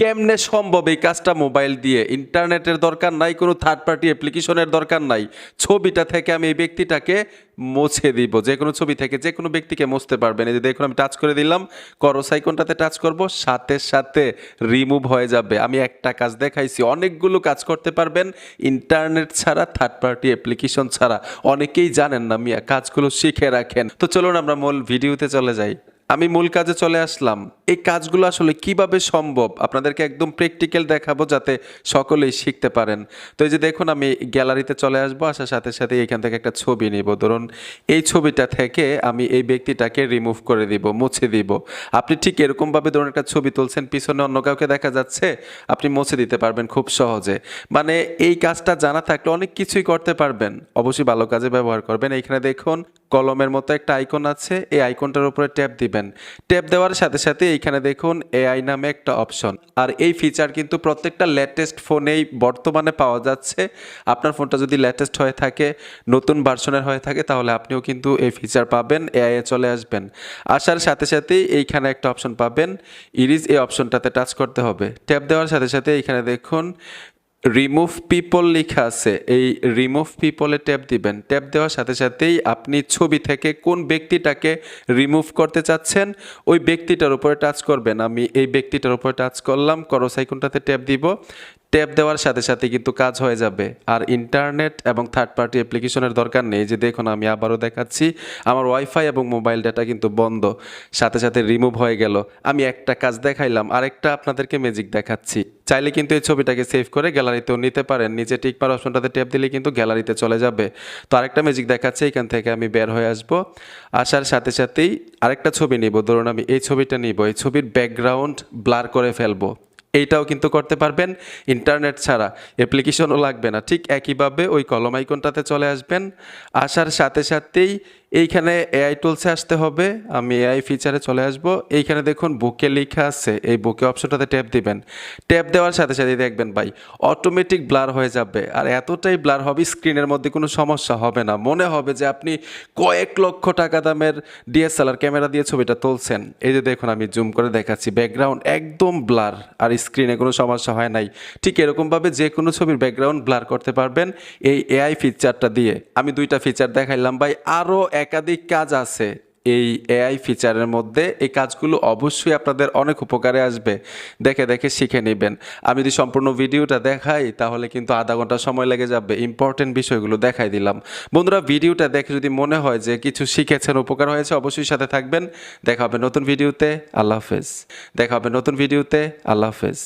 কেমনে সম্ভব এই কাজটা মোবাইল দিয়ে? ইন্টারনেটের দরকার নাই, কোনো থার্ড পার্টি অ্যাপ্লিকেশনের দরকার নাই। ছবিটা থেকে আমি এই ব্যক্তিটাকে মুছে দিব। যে কোনো ছবি থেকে যে কোনো ব্যক্তিকে মুছতে পারবেন। এই যে দেখুন, আমি টাচ করে দিলাম। করস আইকনটাতে টাচ করব, সাথে সাথে রিমুভ হয়ে যাবে। আমি একটা কাজ দেখাইছি, অনেকগুলো কাজ করতে পারবেন। ইন্টারনেট ছাড়া থার্ড পার্টি অ্যাপ্লিকেশন ছাড়া। অনেকেই জানেন না মিয়া, কাজগুলো শিখে রাখেন। তো চলুন আমরা মূল ভিডিওতে চলে যাই। আমি মূল কাজে চলে আসলাম। এই কাজগুলো আসলে কীভাবে সম্ভব? আপনাদেরকে একদম প্র্যাকটিক্যাল দেখাবো যাতে সকলেই শিখতে পারেন। তো এই যে দেখুন, আমি গ্যালারিতে চলে আসব, আসার সাথে সাথে এখান থেকে একটা ছবি নিব। ধরুন, এই ছবিটা থেকে আমি এই ব্যক্তিটাকে রিমুভ করে দিব, মুছে দিব। আপনি ঠিক এরকমভাবে ধরুন একটা ছবি তুলছেন, পিছনে অন্য কাউকে দেখা যাচ্ছে, আপনি মুছে দিতে পারবেন খুব সহজে। মানে এই কাজটা জানা থাকলে অনেক কিছুই করতে পারবেন। অবশ্যই ভালো কাজে ব্যবহার করবেন। এইখানে দেখুন, কলমের মতো একটা আইকন আছে, এই আইকনটার উপরে ট্যাপ দিবেন। ট্যাপ দেওয়ার সাথে সাথে এইখানে দেখুন এআই নামে একটা অপশন আর এই ফিচার কিন্তু প্রত্যেকটা লেটেস্ট ফোনেই বর্তমানে পাওয়া যাচ্ছে। আপনার ফোনটা যদি লেটেস্ট হয়ে থাকে, নতুন ভার্সনের হয়ে থাকে, তাহলে আপনিও কিন্তু এই ফিচার পাবেন এআই এ চলে আসবেন। আসার সাথে সাথেই এইখানে একটা অপশন পাবেন ইরিজ এই অপশনটাতে টাচ করতে হবে। ট্যাপ দেওয়ার সাথে সাথে এইখানে দেখুন রিমুভ পিপল লেখা আছে, এই রিমুভ পিপলে ট্যাপ দিবেন। ট্যাপ দেওয়ার সাথে সাথেই আপনি ছবি থেকে কোন ব্যক্তিটাকে রিমুভ করতে চাচ্ছেন, ওই ব্যক্তিটার উপরে টাচ করবেন। আমি এই ব্যক্তিটার উপরে টাচ করলাম, করো আইকনটাতে ট্যাপ দিব। ট্যাপ দেওয়ার সাথে সাথে কিন্তু কাজ হয়ে যাবে। আর ইন্টারনেট এবং থার্ড পার্টি অ্যাপ্লিকেশনের দরকার নেই। যে দেখুন, আমি আবারও দেখাচ্ছি, আমার ওয়াইফাই এবং মোবাইল ডাটা কিন্তু বন্ধ। সাথে সাথে রিমুভ হয়ে গেল। আমি একটা কাজ দেখাইলাম, আরেকটা আপনাদেরকে ম্যাজিক দেখাচ্ছি। চাইলে কিন্তু এই ছবিটাকে সেভ করে গ্যালারিতেও নিতে পারেন। নিচে টিকমার অপশনটাতে ট্যাপ দিলে কিন্তু গ্যালারিতে চলে যাবে। তো আরেকটা ম্যাজিক দেখাচ্ছে, এখান থেকে আমি বের হয়ে আসব। আসার সাথে সাথেই আরেকটা ছবি নিব। ধরুন, আমি এই ছবিটা নিব। এই ছবির ব্যাকগ্রাউন্ড ব্লার করে ফেলব। এইটাও কিন্তু করতে পারবেন ইন্টারনেট ছাড়া। অ্যাপ্লিকেশনও লাগবে না। ঠিক একইভাবে ওই কলম আইকনটাতে চলে আসবেন। আসার সাথে সাথেই এইখানে এআই টুলসে আসতে হবে। আমি এআই ফিচারে চলে আসব। এইখানে দেখুন, বুকে লেখা আছে। এই বুকে অপশনটাতে ট্যাপ দিবেন। ট্যাপ দেওয়ার সাথে সাথে দেখবেন, ভাই অটোমেটিক ব্লার হয়ে যাবে। আর এতটাই ব্লার হবে স্ক্রিনের মধ্যে কোনো সমস্যা হবে না। মনে হবে যে আপনি কয়েক লক্ষ টাকা দামের ডিএসএলআর ক্যামেরা দিয়ে ছবিটা তুলছেন। এই যে দেখুন, আমি জুম করে দেখাচ্ছি। ব্যাকগ্রাউন্ড একদম ব্লার আর স্ক্রিনে কোনো সমস্যা হয় নাই। ঠিক এরকমভাবে যে কোনো ছবির ব্যাকগ্রাউন্ড ব্লার করতে পারবেন। এই এআই ফিচারটা দিয়ে। আমি দুইটা ফিচার দেখাইলাম, ভাই। আরও একাধিক কাজ আছে। এই এআই ফিচারের মধ্যে এই কাজগুলো অবশ্যই আপনাদের অনেক উপকারে আসবে। দেখে দেখে শিখে নেবেন। আমি যদি সম্পূর্ণ ভিডিওটা দেখাই, তাহলে কিন্তু আধা ঘণ্টা সময় লেগে যাবে। ইম্পর্টেন্ট বিষয়গুলো দেখাই দিলাম। বন্ধুরা, ভিডিওটা দেখে যদি মনে হয় যে কিছু শিখেছেন, উপকার হয়েছে, অবশ্যই সাথে থাকবেন। দেখা হবে নতুন ভিডিওতে। আল্লাহ হাফেজ। দেখা হবে নতুন ভিডিওতে। আল্লাহ হাফেজ।